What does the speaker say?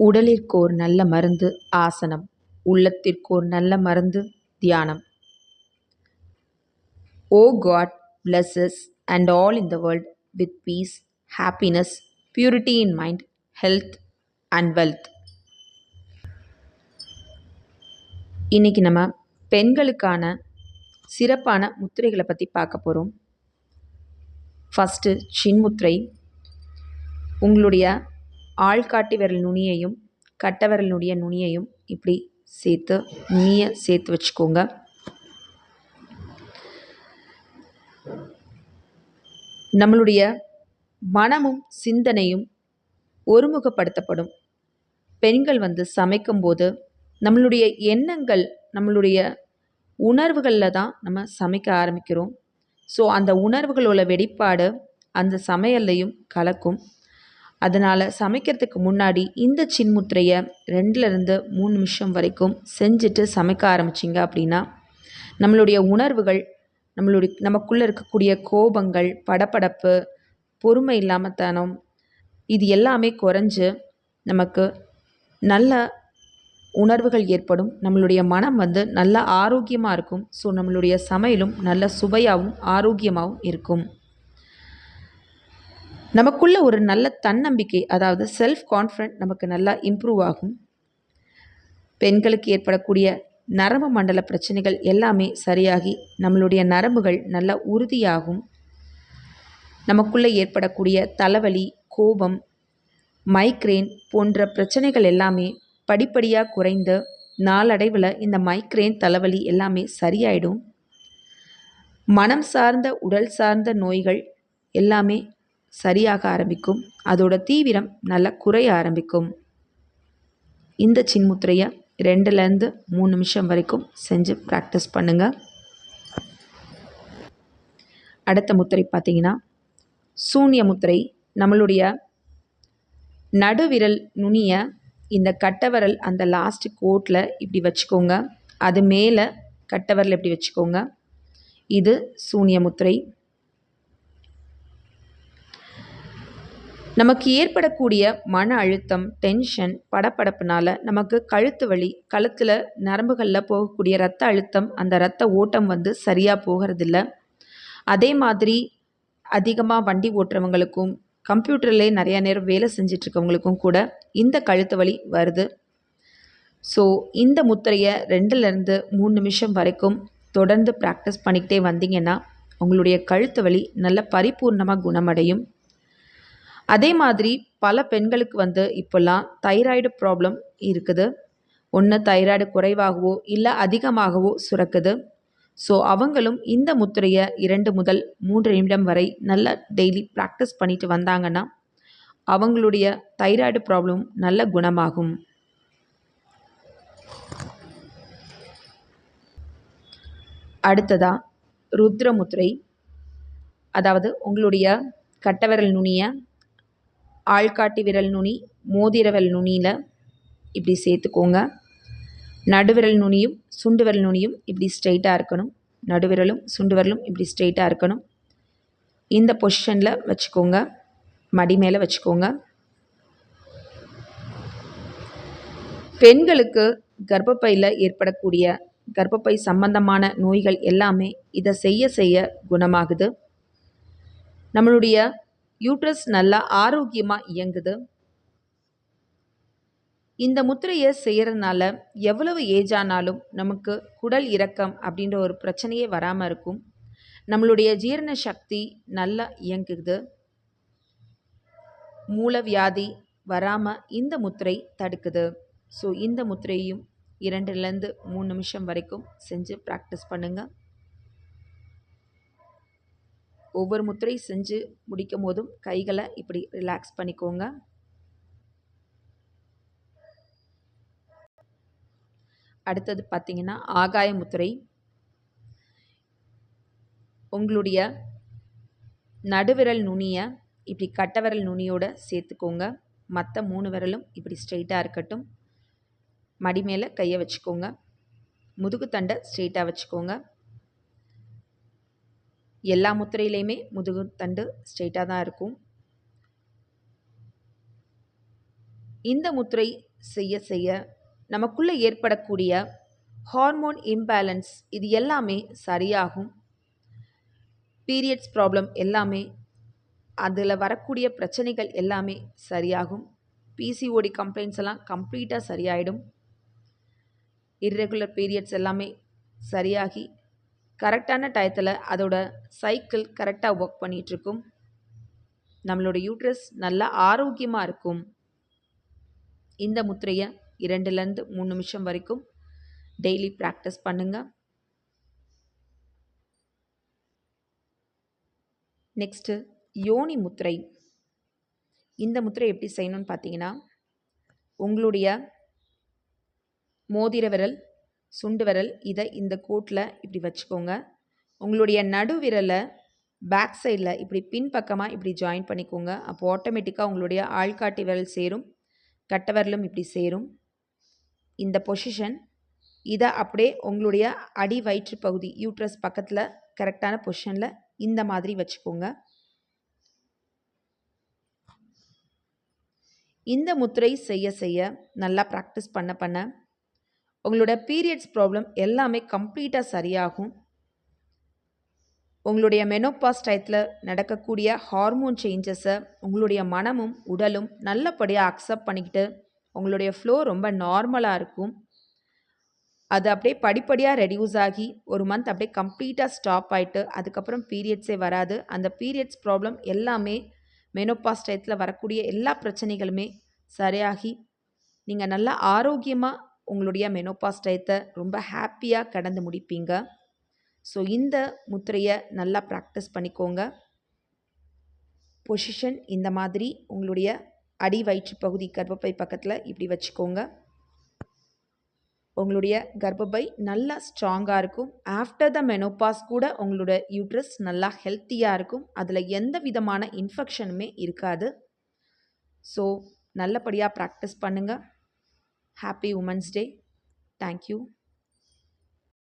உடலிற்கு ஒரு நல்ல மருந்து ஆசனம் உள்ளத்திற்கு ஒரு நல்ல மருந்து தியானம். O God blesses and all in the world with peace happiness purity in mind health and wealth. இன்றைக்கி நம்ம பெண்களுக்கான சிறப்பான முத்திரைகளை பற்றி பார்க்க போகிறோம் ஃபஸ்ட்டு சின்முத்திரை உங்களுடைய ஆள்காட்டி விரல் நுனியையும் கட்டை விரலுடைய நுனியையும் இப்படி சேர்த்து நுனியை சேர்த்து வச்சுக்கோங்க. நம்மளுடைய மனமும் சிந்தனையும் ஒருமுகப்படுத்தப்படும். பெண்கள் வந்து சமைக்கும்போது நம்மளுடைய எண்ணங்கள் நம்மளுடைய உணர்வுகளில் தான் நம்ம சமைக்க ஆரம்பிக்கிறோம். ஸோ அந்த உணர்வுகளோட வெளிப்பாடு அந்த சமையல்லையும் கலக்கும். அதனால் சமைக்கிறதுக்கு முன்னாடி இந்த சின்முத்திரையை ரெண்டுலேருந்து மூணு நிமிஷம் வரைக்கும் செஞ்சுட்டு சமைக்க ஆரம்பிச்சிங்க அப்படின்னா நம்மளுடைய உணர்வுகள் நம்மளுடைய நமக்குள்ளே இருக்கக்கூடிய கோபங்கள் படப்படப்பு பொறுமை இல்லாமத்தனம் இது எல்லாமே குறைஞ்சு நமக்கு நல்ல உணர்வுகள் ஏற்படும். நம்மளுடைய மனம் வந்து நல்ல ஆரோக்கியமாக இருக்கும். ஸோ நம்மளுடைய சமையலும் நல்ல சுவையாகவும் ஆரோக்கியமாகவும் இருக்கும். நமக்குள்ள ஒரு நல்ல தன்னம்பிக்கை அதாவது செல்ஃப் கான்ஃபிடென்ட் நமக்கு நல்லா இம்ப்ரூவ் ஆகும். பெண்களுக்கு ஏற்படக்கூடிய நரம்பு மண்டல பிரச்சனைகள் எல்லாமே சரியாகி நம்மளுடைய நரம்புகள் நல்லா உறுதியாகும். நமக்குள்ளே ஏற்படக்கூடிய தலைவலி கோபம் மைக்ரேன் போன்ற பிரச்சனைகள் எல்லாமே படிப்படியாக குறைந்து நாளடைவில் இந்த மைக்ரேன் தலைவலி எல்லாமே சரியாயிடும். மனம் சார்ந்த உடல் சார்ந்த நோய்கள் எல்லாமே சரியாக ஆரம்பிக்கும். அதோட தீவிரம் நல்லா குறைய ஆரம்பிக்கும். இந்த சின்முத்திரையை ரெண்டுலேருந்து மூணு நிமிஷம் வரைக்கும் செஞ்சு ப்ராக்டிஸ் பண்ணுங்கள் அடுத்த முத்திரை பார்த்தீங்கன்னா சூன்ய முத்திரை. நம்மளுடைய நடுவிரல் நுனியை இந்த கட்டவரல் அந்த லாஸ்ட் கோட்டில் இப்படி வச்சுக்கோங்க. அது மேலே கட்டவரல் இப்படி வச்சுக்கோங்க? இது சூன்ய முத்திரை. நமக்கு ஏற்படக்கூடிய மன அழுத்தம் டென்ஷன் படப்படப்புனால நமக்கு கழுத்து வலி கழுத்தில் நரம்புகளில் போகக்கூடிய ரத்த அழுத்தம் அந்த ரத்த ஓட்டம் வந்து சரியாக போகிறதில்ல. அதே மாதிரி அதிகமாக வண்டி ஓட்டுறவங்களுக்கும் கம்ப்யூட்டர்லேயே நிறையா நேரம் வேலை செஞ்சிட்ருக்கவங்களுக்கும் கூட இந்த கழுத்து வலி வருது. ஸோ இந்த முத்திரையை ரெண்டுலேருந்து மூணு நிமிஷம் வரைக்கும் தொடர்ந்து ப்ராக்டிஸ் பண்ணிக்கிட்டே வந்தீங்கன்னா உங்களுடைய கழுத்து வலி நல்ல பரிபூர்ணமாக குணமடையும். அதே மாதிரி பல பெண்களுக்கு வந்து இப்போல்லாம் தைராய்டு ப்ராப்ளம் இருக்குது. ஒன்று தைராய்டு குறைவாகவோ இல்லை அதிகமாகவோ சுரக்குது. ஸோ அவங்களும் இந்த முத்திரையை இரண்டு முதல் மூன்று நிமிடம் வரை நல்லா டெய்லி ப்ராக்டிஸ் பண்ணிட்டு வந்தாங்கன்னா அவங்களுடைய தைராய்டு ப்ராப்ளம் நல்ல குணமாகும். அடுத்ததாக ருத்ர முத்திரை. அதாவது உங்களுடைய கட்டவிரல் நுனியை ஆள்காட்டி விரல் நுனி மோதிரவல் நுனியில் இப்படி சேர்த்துக்கோங்க. நடுவிரல் நுனியும் சுண்டு விரல் நுனியும் இப்படி ஸ்ட்ரைட்டாக இருக்கணும். நடுவிரலும் சுண்டு விரலும் இப்படி ஸ்ட்ரைட்டாக இருக்கணும். இந்த பொசிஷனில் வச்சுக்கோங்க. மடி மேலே வச்சுக்கோங்க. பெண்களுக்கு கர்ப்பப்பையில் ஏற்படக்கூடிய கர்ப்பப்பை சம்பந்தமான நோய்கள் எல்லாமே இதை செய்ய செய்ய குணமாகுது. நம்மளுடைய யூட்ரஸ் நல்லா ஆரோக்கியமாக இயங்குது. இந்த முத்திரையை செய்கிறதுனால எவ்வளவு ஏஜ் ஆனாலும் நமக்கு குடல் இறக்கம் அப்படின்ற ஒரு பிரச்சனையே வராமல் இருக்கும். நம்மளுடைய ஜீரண சக்தி நல்லா இயங்குது. மூலவியாதி வராமல் இந்த முத்திரை தடுக்குது. ஸோ இந்த முத்திரையும் இரண்டுலேருந்து மூணு நிமிஷம் வரைக்கும் செஞ்சு ப்ராக்டிஸ் பண்ணுங்கள் ஒவ்வொரு முத்திரை செஞ்சு முடிக்கும் போதும் கைகளை இப்படி ரிலாக்ஸ் பண்ணிக்கோங்க. அடுத்தது பார்த்திங்கன்னா ஆகாய முத்திரை. உங்களுடைய நடுவிரல் நுனியை இப்படி கட்டவிரல் நுனியோட சேர்த்துக்கோங்க. மற்ற மூணு விரலும் இப்படி ஸ்ட்ரெயிட்டாக இருக்கட்டும். மடி மேலே கையை வச்சுக்கோங்க. முதுகு தண்டை ஸ்ட்ரெயிட்டாக வச்சுக்கோங்க. எல்லா முத்திரையிலையுமே முதுகு தண்டு ஸ்ட்ரெயிட்டாக தான் இருக்கும். இந்த முத்திரை செய்ய செய்ய நமக்குள்ளே ஏற்படக்கூடிய ஹார்மோன் இம்பேலன்ஸ் இது எல்லாமே சரியாகும். பீரியட்ஸ் ப்ராப்ளம் எல்லாமே அதில் வரக்கூடிய பிரச்சனைகள் எல்லாமே சரியாகும். பிசிஓடி கம்ப்ளைண்ட்ஸ் எல்லாம் கம்ப்ளீட்டாக சரியாயிடும். இர்ரெகுலர் பீரியட்ஸ் எல்லாமே சரியாகி கரெக்டான டயத்தில் அதோட சைக்கிள் கரெக்டாக ஒர்க் பண்ணிகிட்ருக்கும் நம்மளோட யூட்ரஸ் நல்லா ஆரோக்கியமாக இருக்கும். இந்த முத்திரையை இரண்டுலேருந்து மூணு நிமிஷம் வரைக்கும் டெய்லி ப்ராக்டிஸ் பண்ணுங்கள் நெக்ஸ்ட்டு யோனி முத்திரை. இந்த முத்திரை எப்படி செய்யணும்னு பார்த்தீங்கன்னா உங்களுடைய மோதிர விரல் சுண்டு விரல் இதை இந்த கோட்டில் இப்படி வச்சுக்கோங்க. உங்களுடைய நடு விரலை பேக் சைடில் இப்படி பின்பக்கமாக இப்படி ஜாயின் பண்ணிக்கோங்க. அப்போ ஆட்டோமேட்டிக்காக உங்களுடைய ஆள்காட்டி விரல் சேரும் கட்ட விரலும் இப்படி சேரும். இந்த பொசிஷன் இதை அப்படியே உங்களுடைய அடி வயிற்று பகுதி யூட்ரஸ் பக்கத்தில் கரெக்டான பொசிஷனில் இந்த மாதிரி வச்சுக்கோங்க. இந்த முத்திரை செய்ய செய்ய நல்லா ப்ராக்டிஸ் பண்ண பண்ண உங்களோட பீரியட்ஸ் ப்ராப்ளம் எல்லாமே கம்ப்ளீட்டாக சரியாகும். உங்களுடைய மெனோபாஸ் டயத்தில் நடக்கக்கூடிய ஹார்மோன் சேஞ்சஸை உங்களுடைய மனமும் உடலும் நல்லபடியாக அக்செப்ட் பண்ணிக்கிட்டு உங்களுடைய ஃப்ளோ ரொம்ப நார்மலாக இருக்கும். அது அப்படியே படிப்படியாக ரெடியூஸ் ஆகி ஒரு மந்த் அப்படியே கம்ப்ளீட்டாக ஸ்டாப் ஆகிட்டு அதுக்கப்புறம் பீரியட்ஸே வராது. அந்த பீரியட்ஸ் ப்ராப்ளம் எல்லாமே மெனோபாஸ் டயத்தில் வரக்கூடிய எல்லா பிரச்சனைகளுமே சரியாகி நீங்கள் நல்லா ஆரோக்கியமாக உங்களுடைய மெனோபாஸ் டயத்தை ரொம்ப ஹாப்பியாக கடந்து முடிப்பீங்க. ஸோ இந்த முத்திரையை நல்லா ப்ராக்டிஸ் பண்ணிக்கோங்க. பொசிஷன் இந்த மாதிரி உங்களுடைய அடி வயிற்று பகுதி கர்ப்பப்பை பக்கத்தில் இப்படி வச்சுக்கோங்க. உங்களுடைய கர்ப்பப்பை நல்லா ஸ்ட்ராங்காக இருக்கும். ஆஃப்டர் த மெனோபாஸ் கூட உங்களோட யூட்ரஸ் நல்லா ஹெல்த்தியாக இருக்கும். அதில் எந்த விதமான இன்ஃபெக்ஷனுமே இருக்காது. ஸோ நல்லபடியாக ப்ராக்டிஸ் பண்ணுங்கள் Happy Women's Day. Thank you.